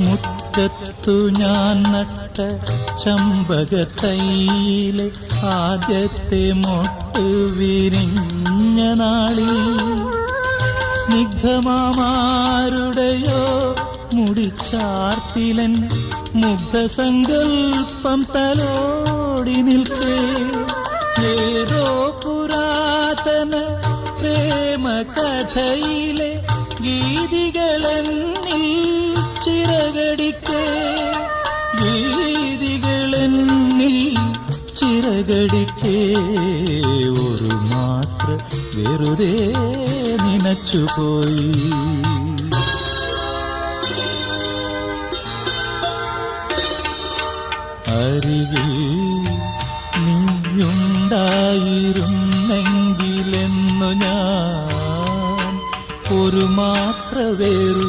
മുറ്റത്തു ഞാൻ നട്ട ചമ്പകത്തൈയിലെ ആദ്യത്തെ മൊട്ട് വിരിഞ്ഞ നാളിൽ. സ്നിഗ്ധമാമാരുടെയോ മുടിച്ചാർത്തിലൻ മുഗ്ധസങ്കൽപ്പം തലോടി നിൽക്കേ. ഏതോ പുരാതന പ്രേമ കഥയിലെ ഗീതികളെന്നിൽ ചിറകടിക്ക് വീതികളെന്നിൽ ചിറകടിക്കേ. ഒരു മാത്ര വെറുതെ നിനച്ചുപോയി. അരികിൽ നീയുണ്ടായിരുന്നെങ്കിലെന്നു ഞാൻ ഒരു മാത്ര വേറു